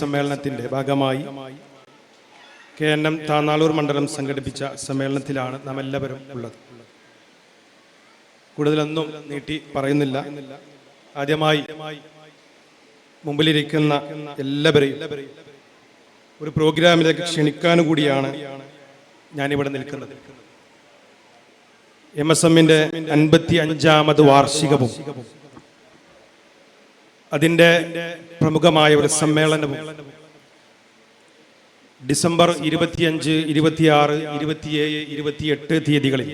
സമ്മേളനത്തിന്റെ ഭാഗമായി K N M Thannalur മണ്ഡലം സംഘടിപ്പിച്ച സമ്മേളനത്തിലാണ് നാം എല്ലാവരും ഉള്ളത്. കൂടുതലൊന്നും നീട്ടി പറയുന്നില്ല. ആദ്യമായി മുമ്പിലിരിക്കുന്ന എല്ലാവരെയും ഒരു പ്രോഗ്രാമിലേക്ക് ക്ഷണിക്കാൻ കൂടിയാണ് ഞാനിവിടെ നിൽക്കുന്നത്. എം എസ് എമ്മിന്റെ അൻപത്തി അഞ്ചാമത് വാർഷികവും അതിന്റെ പ്രമുഖമായ ഒരു സമ്മേളനവും ഡിസംബർ ഇരുപത്തിയഞ്ച് ഇരുപത്തിയാറ് ഇരുപത്തിയേഴ് ഇരുപത്തിയെട്ട് തീയതികളിൽ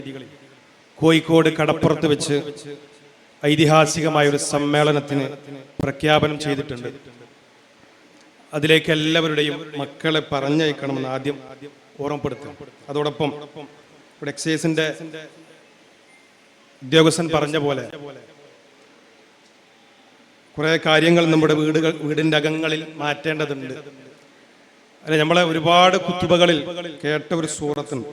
കോഴിക്കോട് കടപ്പുറത്ത് വെച്ച് ഐതിഹാസികമായ ഒരു സമ്മേളനത്തിന് പ്രഖ്യാപനം ചെയ്തിട്ടുണ്ട്. അതിലേക്ക് എല്ലാവരുടെയും മക്കളെ പറഞ്ഞയക്കണമെന്ന് ആദ്യം ഓർമ്മപ്പെടുത്തും അതോടൊപ്പം ഇവിടെ എക്സൈസിന്റെ ഉദ്യോഗസ്ഥൻ പറഞ്ഞ പോലെ കുറെ കാര്യങ്ങൾ നമ്മുടെ വീടുകൾ വീടിന്റെ അകങ്ങളിൽ മാറ്റേണ്ടതുണ്ട്. അല്ലെ നമ്മളെ ഒരുപാട് കുത്തുബകളിൽ കേട്ട ഒരു സൂറത്തുണ്ട്.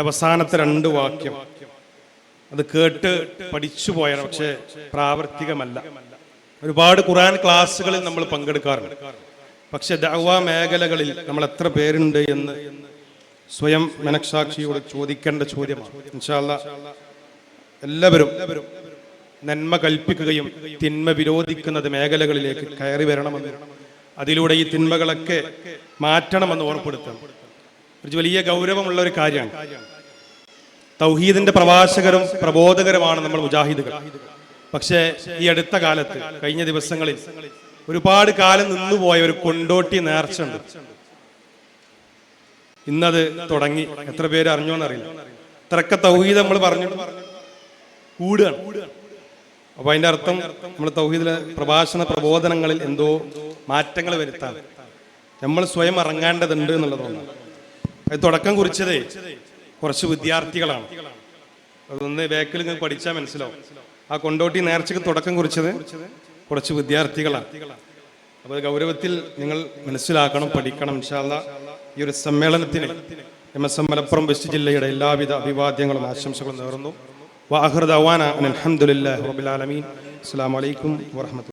അവസാനത്തെ രണ്ട് വാക്യം. അത് കേട്ട് പഠിച്ചു പോയാണ് പക്ഷേ പ്രാവർത്തികമല്ല. ഒരുപാട് ഖുറാൻ ക്ലാസ്സുകളിൽ നമ്മൾ പങ്കെടുക്കാറുണ്ട്. പക്ഷെ ദഅവ മേഖലകളിൽ നമ്മൾ എത്ര പേരുണ്ട് എന്ന് സ്വയം മനസാക്ഷിയോട് ചോദിക്കേണ്ട ചോദ്യമാണ്. ഇൻഷാല്ല എല്ലാവരും നന്മ കൽപ്പിക്കുകയും തിന്മ വിരോധിക്കുന്നത് മേഖലകളിലേക്ക് കയറി വരണമെന്ന് അതിലൂടെ ഈ തിന്മകളൊക്കെ മാറ്റണമെന്ന് ഓർമ്മപ്പെടുത്തണം ഒരു വലിയ ഗൗരവമുള്ള ഒരു കാര്യമാണ്. തൗഹീദിന്റെ പ്രവാചകരും പ്രബോധകരുമാണ് നമ്മൾ മുജാഹിദുകൾ. പക്ഷേ ഈ അടുത്ത കാലത്ത് കഴിഞ്ഞ ദിവസങ്ങളിൽ ഒരുപാട് കാലം നിന്നുപോയ ഒരു കൊണ്ടോട്ടി നേർച്ച ഉണ്ട് ഇന്നത് തുടങ്ങി. എത്ര പേര് അറിഞ്ഞോന്നറിയില്ല. ഇത്രക്ക തൗഹീദ് നമ്മൾ പറഞ്ഞു. കൂടുകയാണ് അപ്പൊ അതിന്റെ അർത്ഥം നമ്മൾ തൗഹീദിലെ പ്രഭാഷണ പ്രബോധനങ്ങളിൽ എന്തോ മാറ്റങ്ങൾ വരുത്താൻ നമ്മൾ സ്വയം ഇറങ്ങേണ്ടതുണ്ട് എന്നുള്ളതാണ്. അത് തുടക്കം കുറിച്ചതേ കുറച്ച് വിദ്യാർത്ഥികളാണ്. അതൊന്ന് ബാക്കിൽ നിങ്ങൾ പഠിച്ചാൽ മനസ്സിലാവും. ആ കൊണ്ടോട്ടി നേർച്ചയ്ക്ക് തുടക്കം കുറിച്ചത് കുറച്ച് വിദ്യാർത്ഥികളാണ്. അപ്പോൾ ഗൗരവത്തിൽ നിങ്ങൾ മനസ്സിലാക്കണം പഠിക്കണം ഇൻഷാല്ല ഈ ഒരു സമ്മേളനത്തിന് M S M Malappuram west ജില്ലയുടെ എല്ലാവിധ അഭിവാദ്യങ്ങളും ആശംസകളും നേർന്നു. വാഹൃദ് അവാന അലഹമുല്ലാ റബുലാലമീൻ അസ്സാം വലൈക്കും വാഹമത്തു